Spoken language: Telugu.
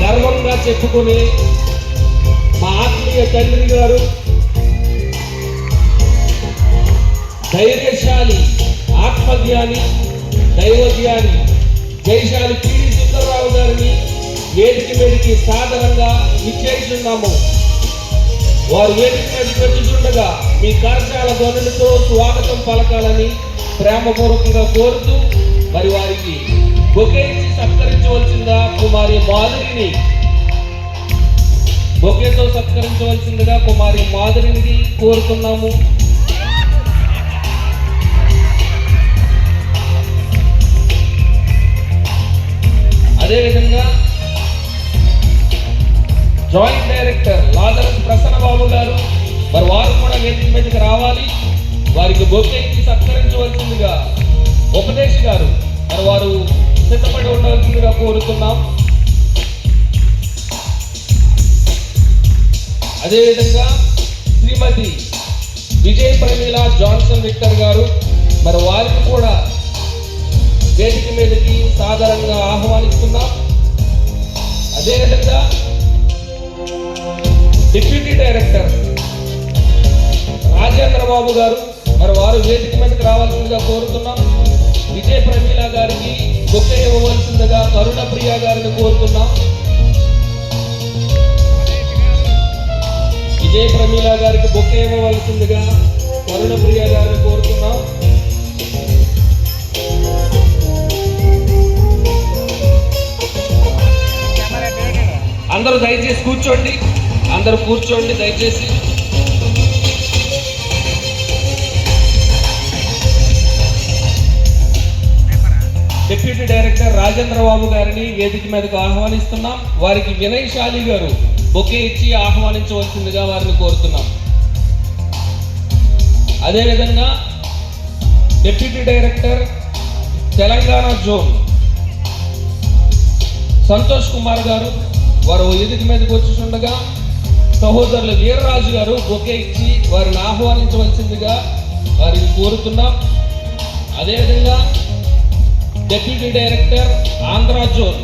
గర్వంగా చెప్పుకునే మా ఆత్మీయ తండ్రి గారు ధైర్యశాలి ఆత్మజ్ఞాని దైవజ్ఞాని జయశాలి పిడి సుందరరావు గారిని వేదిక మీదకి సాధారణంగా నిశ్చయిస్తున్నాము వారు వేదిక మీద పెట్టుచుండగా మీ కరచాల ధ్వనులతో స్వాగతం పలకాలని ప్రేమపూర్వకంగా కోరుతూ మరి వారికి బొకే సత్కరించవలసిందా? కుమారి మాధురిని బొకేతో సత్కరించవలసిందిగా కుమారి మాధురిని కోరుతున్నాము. అదేవిధంగా జాయింట్ డైరెక్టర్ లాదరం ప్రసన్న బాబు గారు మరి వారు కూడా వేదిక మీదకి రావాలి. వారికి బొకే సత్కరించవలసిందిగా ఉపదేశ్ గారు మరి వారు సిద్ధపడి ఉండాల్సిందిగా కోరుతున్నాం. అదేవిధంగా శ్రీమతి విజయ్ ప్రమీల జాన్సన్ విక్టర్ గారు మరి వారికి కూడా వేదిక మీదకి సాధారణంగా ఆహ్వానిస్తున్నాం. అదేవిధంగా డిప్యూటీ డైరెక్టర్ రాజేంద్ర బాబు గారు మరి వారు వేదిక మీదకి రావాల్సిందిగా కోరుతున్నాం. విజయ ప్రమీల గారికి గొప్ప ఇవ్వవలసిందిగా కరుణ ప్రియ గారిని కోరుతున్నాం. విజయ ప్రమీల గారికి గొప్ప ఇవ్వవలసిందిగా కరుణ ప్రియ గారిని కోరుతున్నాం. అందరూ దయచేసి కూర్చోండి. అందరూ కూర్చోండి దయచేసి. డిప్యూటీ డైరెక్టర్ రాజేంద్ర బాబు గారిని వేదిక మీదకు ఆహ్వానిస్తున్నాం. వారికి వినయ్శాలి గారు బొకే ఇచ్చి ఆహ్వానించవలసిందిగా వారిని కోరుతున్నాం. అదేవిధంగా deputy director Telangana zone Santosh Kumar garu వారు వేదిక మీదకి వచ్చిండగా సహోదరులు వీర్రాజు గారు బొకే ఇచ్చి వారిని ఆహ్వానించవలసిందిగా వారిని కోరుతున్నాం. అదేవిధంగా డెప్యూటీ డైరెక్టర్ ఆంధ్ర జోన్